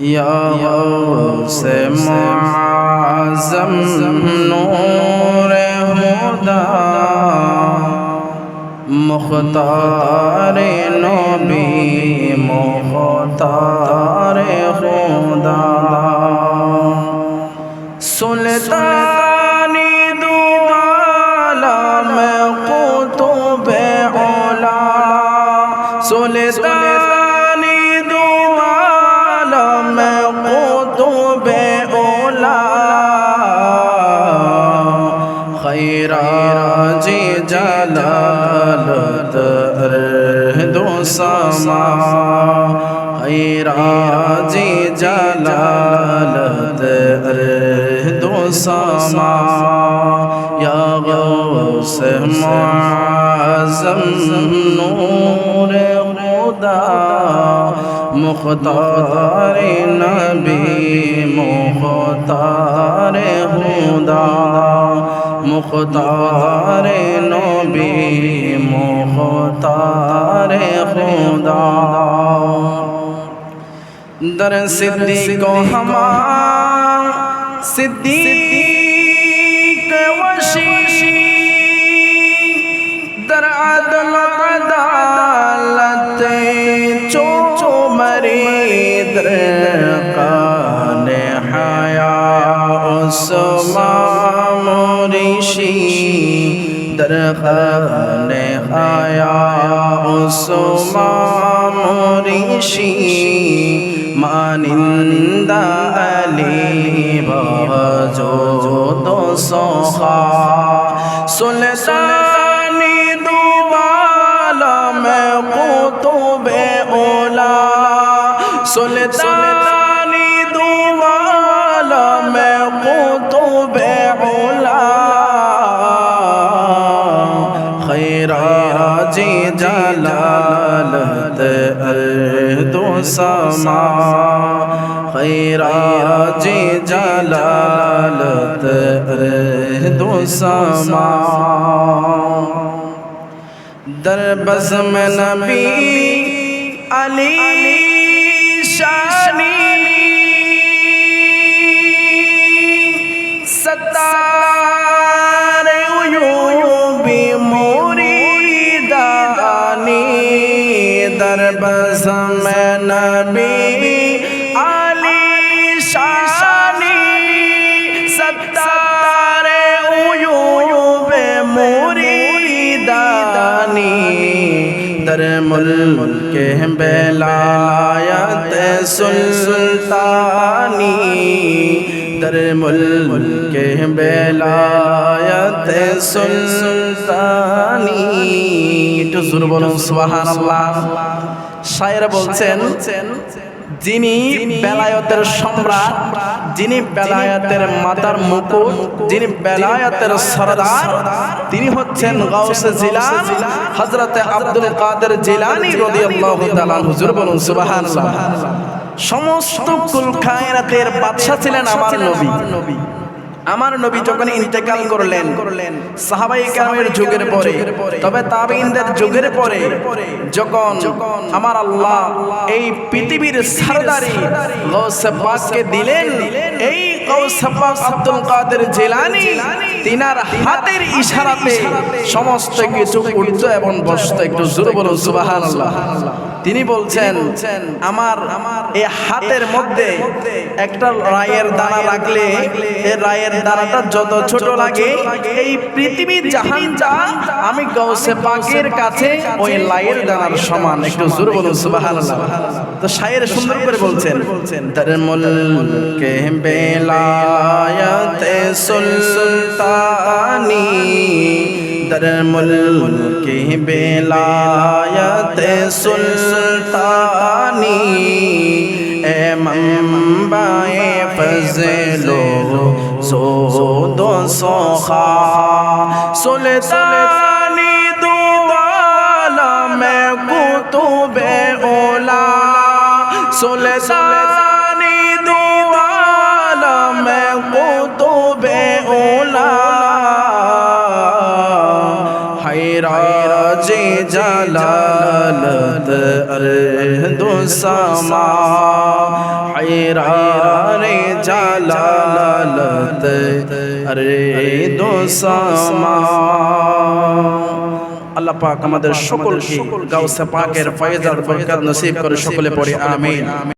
یا غوث معظم نور هدى مختار نبی مختار سما خیراج جلالت ارد و سما یا غوث معظم نور خدا مختار نبی مختار خدا مختار نبی مختار خدا در صدیق و ہما صدیق وشی در عدل عدالت چو مری در قان حیا۔ عثمان مریشی در قان জানে আয়াসমাম ঋষি মানিন্দা আলী বাজো দোসা সুলতানি দুবালা মে কুতুবে ওলা। সুলতানি যে জালালত দো সমা খৈরা যে জালালত দো সমা দরবসম নবী আলী শানী বেলায়াত সুলতানি در ملک বেলায়াত সুলতানি একটু জোর বলুন সুবহানাল্লাহ শায়ের বলছেন যিনি বেলায়তের সম্রাট যিনি বেলায়তের মাতার মুকুট যিনি বেলায়তের সরদার তিনি হচ্ছেন গাউসে জিলা হজরতে আব্দুল কাদের জিলানি রাদিয়াল্লাহু তাআলা হুজুর বলুন সুবহানাল্লাহ। সমস্ত কুল কায়নাতের বাদশা ছিলেন আমার নবী। আমার নবী যখন ইন্তেকাল করলেন, সাহাবাই কালামের যুগের পরে, তবে তাবিনদের যুগের পরে, যখন আমার আল্লাহ এই পৃথিবীর সারদারি গৌসে পাককে দিলেন এই আব্দুল কাদের জিলানী তিনার হাতের ইশারাতে সমস্ত কিছু উঠত এবং বসত একটু জোরে বলুন তিনি বলছেন, আমার এই হাতের মধ্যে একটা রায়ের দানা রাখলে এই রায়ের দানাটা যত ছোট লাগে, এই পৃথিবীর জাহানটা আমি গৌসে পাকের কাছে ওই লাইয়ের দানার সমান। একটু জোর বলুন, সুবহানাল্লাহ। তো শায়ের সুন্দর করে বলছেন, তার মুলকে বেলায়াতে সুলতানি در ملک বেলায়াত সুলতানি এ منبع فضل زود سخا سلطانی دو عالم کتب اولا سلطانی جلالت ارد سما حیر রে জালালত রে দোসামা আল্লাহ পাক আমাদের সকলকে গাউসে পাকের ফয়জার বরকত নসিব করে সকলে পড়ে আমিন